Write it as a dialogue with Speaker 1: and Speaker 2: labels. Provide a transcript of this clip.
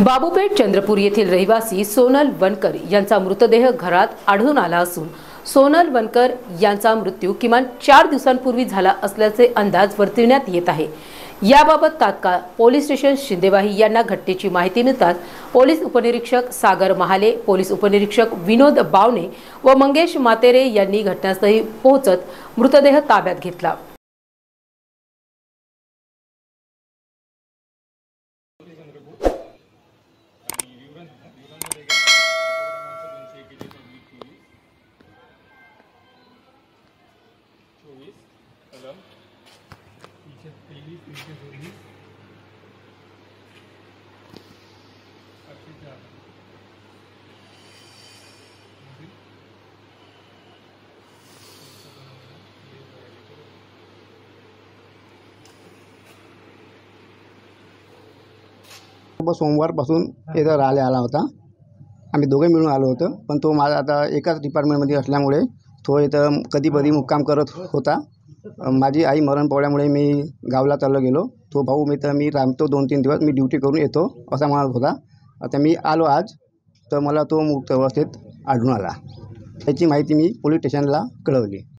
Speaker 1: बाबूपेठ चंद्रपूर येथील रहिवासी सोनल वनकर यांचा मृतदेह घरात आढळून आला असून सोनल वनकर यांचा मृत्यू किमान चार दिवसांपूर्वी झाला असल्याचे अंदाज वर्तविण्यात येत आहे. याबाबत तात्काळ पोलीस स्टेशन शिंदेवाही यांना घटनेची माहिती मिळताच पोलीस उपनिरीक्षक सागर महाले पोलीस उपनिरीक्षक विनोद बावणे व मंगेश मातेरे यांनी घटनास्थळी पोहोचत मृतदेह ताब्यात घेतला.
Speaker 2: चोवीस कलम आठशे चार
Speaker 3: सोमवारपासून इथं राहायला आला होता. आम्ही दोघे मिळून आलो होतो. पण तो माझा आता एकाच डिपार्टमेंटमध्ये असल्यामुळे तो इथं कधी कधी मुक्काम करत होता. माझी आई मरण पावल्यामुळे मी गावला चाललो गेलो. तो भाऊ मी तर मी रामतो दोन तीन दिवस मी ड्युटी करून येतो असा म्हणत होता. आता मी आलो आज तर मला तो मुक्त अवस्थेत आढळून आला. त्याची माहिती मी पोलीस स्टेशनला कळवली.